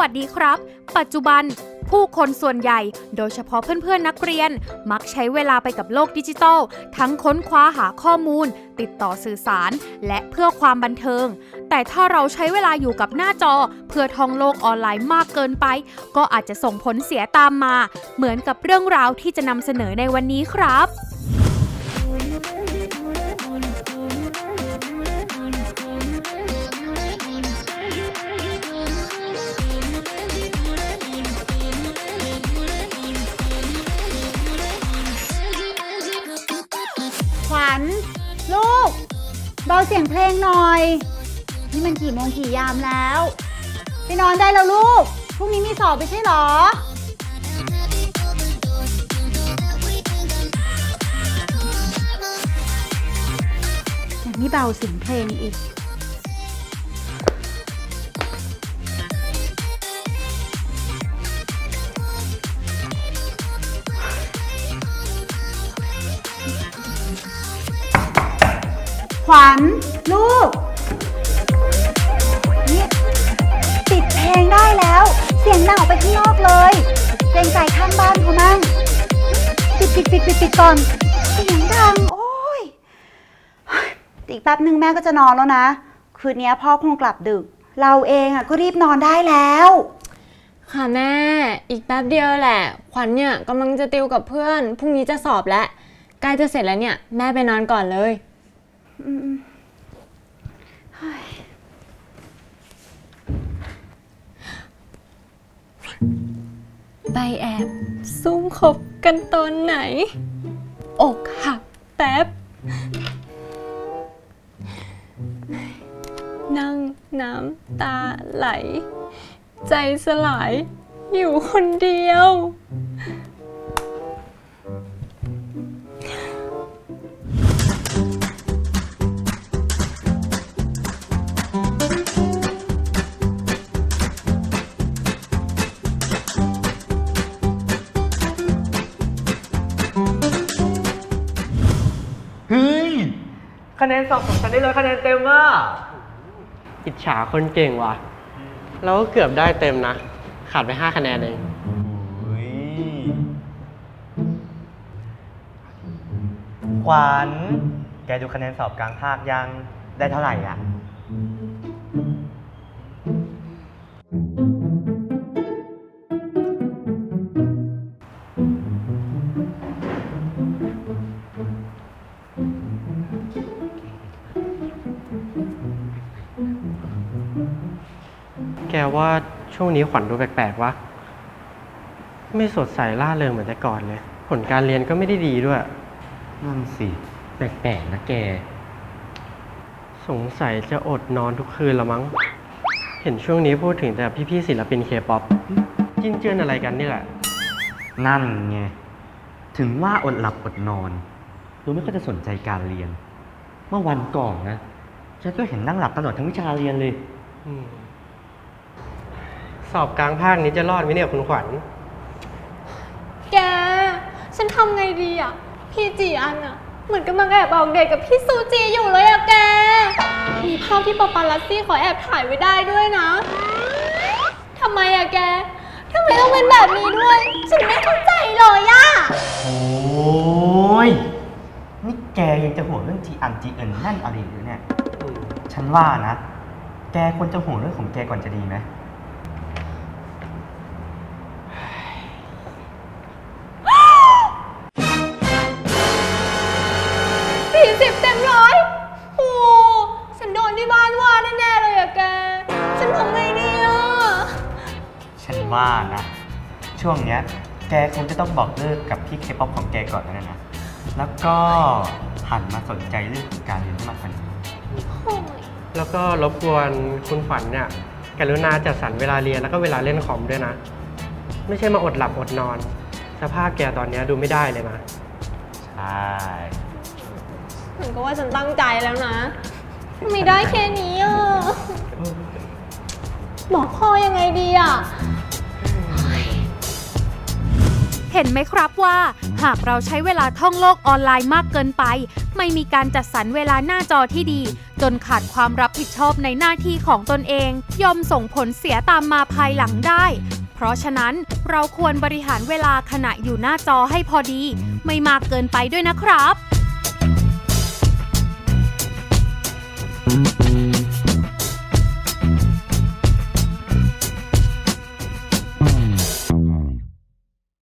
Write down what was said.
วัสดีครับ ปัจจุบันผู้คนส่วนใหญ่ โดยเฉพาะเพื่อนๆนักเรียน มักใช้เวลาไปกับโลกดิจิทัล ทั้งค้นคว้าหาข้อมูล ติดต่อสื่อสาร และเพื่อความบันเทิง แต่ถ้าเราใช้เวลาอยู่กับหน้าจอ เพื่อท่องโลกออนไลน์มากเกินไป ก็อาจจะส่งผลเสียตามมา เหมือนกับเรื่องราวที่จะนำเสนอในวันนี้ครับ เสียงเพลงหน่อย นี่มันกี่โมงกี่ยามแล้ว ไปนอนได้แล้วลูก พรุ่งนี้มีสอบไม่ใช่หรอ ยังไม่เบาเสียงเพลงอีก ขวัญลูกนี่ปิดเพลงได้แล้ว เสียงดังออกไปข้างนอกเลยเกรงใจข้างบ้านเขามั่งปิดปิดปิดปิดปิดก่อนเสียงดังโอ้ยอีกแป๊บหนึ่งแม่ก็จะนอนแล้วนะ คืนนี้พ่อคงกลับดึก เราเองอะก็รีบนอนได้แล้ว ค่ะแม่ อีกแป๊บเดียวแหละ ขวัญเนี่ยกำลังจะติวกับเพื่อน พรุ่งนี้จะสอบแล้ว ใกล้จะเสร็จแล้วเนี่ย แม่ไปนอนก่อนเลย ไปแอบซุ่มคบกันตอนไหน อกหักแป๊บ นั่งน้ำตาไหล ใจสลายอยู่คนเดียว คะแนนสอบของฉันได้เลยคะแนนเต็มอะอิจฉาคนเก่งว่ะ เราก็เกือบได้เต็มนะ ขาดไปห้าคะแนนเองเฮ้ยขวัญแกดูคะแนนสอบกลางภาคยัง ได้เท่าไหร่อะ แกว่าช่วงนี้ขวัญดูแปลกๆวะ ไม่สดใสล่าเริงเหมือนแต่ก่อนเลย ผลการเรียนก็ไม่ได้ดีด้วย นั่นสิแปลกๆนะแก สงสัยจะอดนอนทุกคืนละมั้ง เห็นช่วงนี้พูดถึงแต่พี่ๆศิลปินเคป๊อปจิ้นเจือนอะไรกันนี่แหละ นั่นไง ถึงว่าอดหลับอดนอน ดูไม่ค่อยจะสนใจการเรียน เมื่อวันก่อนนะฉันก็เห็นนั่งหลับตลอดทั้งวิชาเรียนเลย อืม สอบกลางภาคนี้จะรอดไหมเนี่ยคุณขวัญ แก ฉันทำไงดีอะ พี่จีอันอะ เหมือนกำลังแอบออกเดทกับพี่ซูจีอยู่เลยอะแก มีภาพที่ปาปาลัสซี่ขอแอบถ่ายไว้ได้ด้วยนะ ทำไมอะแก ทำไมต้องเป็นแบบนี้ด้วย ฉันไม่เข้าใจเลยอะ โอ้ย นี่แกยังจะห่วงเรื่องจีอันจีเอินนั่นอะไรหรือเนี่ย ฉันว่านะ แกควรจะห่วงเรื่องของแกก่อนจะดีไหม ว่านะ ช่วงเนี้ยแกคงจะต้องบอกเลิกกับพี่เคป๊อปของแกก่อนแล้วนะ แล้วก็หันมาสนใจเรื่องของการเรียนให้มากกว่านี้โอ้ยแล้วก็รบกวนคุณขวัญเนี่ยกรุณาจัดสรรเวลาเรียนแล้วก็เวลาเล่นคอมด้วยนะ ไม่ใช่มาอดหลับอดนอน สภาพแกตอนเนี้ยดูไม่ได้เลยนะ ใช่ฉันก็ว่าฉันตั้งใจแล้วนะทำไม่ได้แค่นี้อะบอกพ่อยังไงดีอะเห็นไหมครับว่า หากเราใช้เวลาท่องโลกออนไลน์มากเกินไป ไม่มีการจัดสรรเวลาหน้าจอที่ดี จนขาดความรับผิดชอบในหน้าที่ของตนเอง ย่อมส่งผลเสียตามมาภายหลังได้ เพราะฉะนั้นเราควรบริหารเวลาขณะอยู่หน้าจอให้พอดี ไม่มากเกินไปด้วยนะครับ